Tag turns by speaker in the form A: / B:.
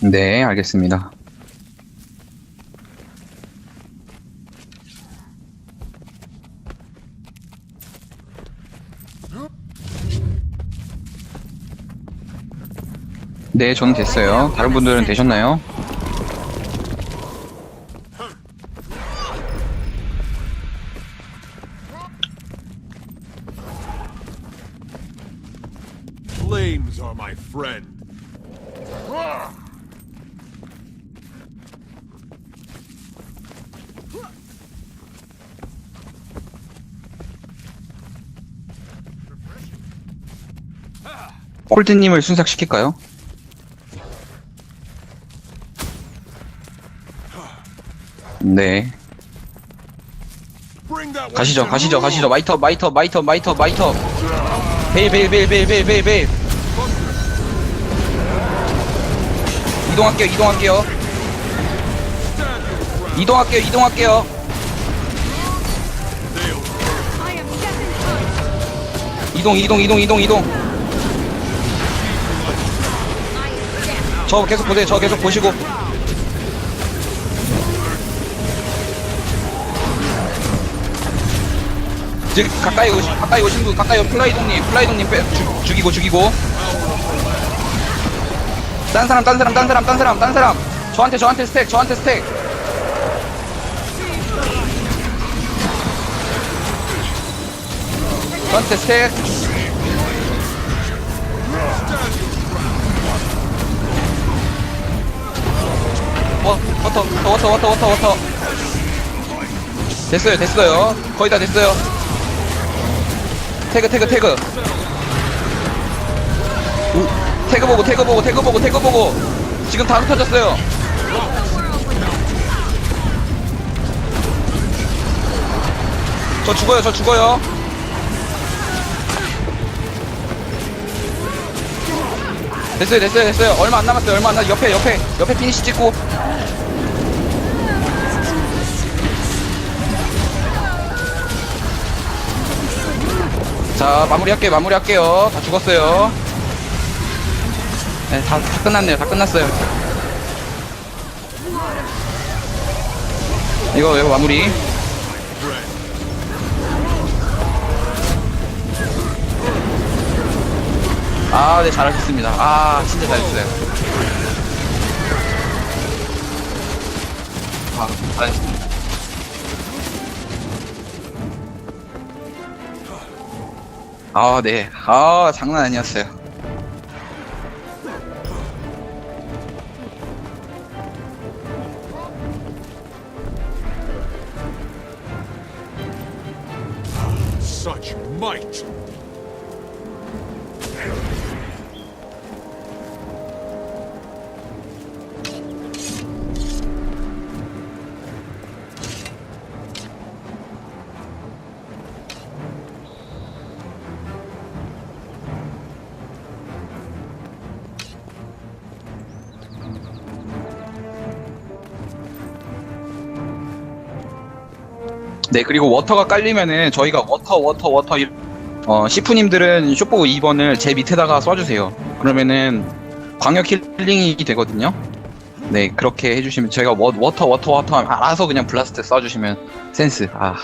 A: 네, 알겠습니다. 네, 저는 됐어요. 다른 분들은 되셨나요?
B: Flames are my.
A: 홀드님을 순삭시킬까요? 네. 가시죠. 가시죠, 가시죠. 마이터, 마이터, 마이터, 마이터, 마이터. 베일, 베일, 베일, 베일, 베일, 베일, 베일. 이동할게요, 이동할게요. 이동할게요, 이동할게요. 이동, 이동, 이동, 이동, 이동. 저 계속 보세요, 저 계속 보시고. 지금 가까이 오시, 가까이 오신 분, 가까이 온 플라이동님, 플라이동님 빼, 죽, 죽이고, 죽이고. 딴 사람, 딴 사람, 딴 사람, 딴 사람, 딴 사람. 저한테, 저한테 스택, 저한테 스택. 저한테 스택. 워, 워터, 워터, 워터, 워터, 워터. 됐어요, 됐어요. 거의 다 됐어요. 태그, 태그, 태그. 우, 태그 보고, 태그 보고, 태그 보고, 태그 보고. 지금 다 흩어졌어요. 저 죽어요, 저 죽어요. 됐어요, 됐어요, 됐어요. 얼마 안 남았어요, 얼마 안 남. 옆에, 옆에, 옆에 피니시 찍고. 자, 마무리할게요, 마무리할게요. 다 죽었어요. 네, 다, 다 끝났네요, 다 끝났어요. 이거, 이거 마무리. 아, 네, 잘하셨습니다. 아, 진짜 잘했어요. 아, 잘했습니다. 아, 네. 아, 장난 아니었어요. 네, 그리고 워터가 깔리면은 저희가 워터, 워터, 워터, 이- 어, 시프님들은 쇼포 2번을 제 밑에다가 쏴주세요. 그러면은 광역 힐링이 되거든요. 네, 그렇게 해주시면 제가 워, 워터, 워터, 워터 알아서 그냥 블라스트 쏴주시면 센스. 아.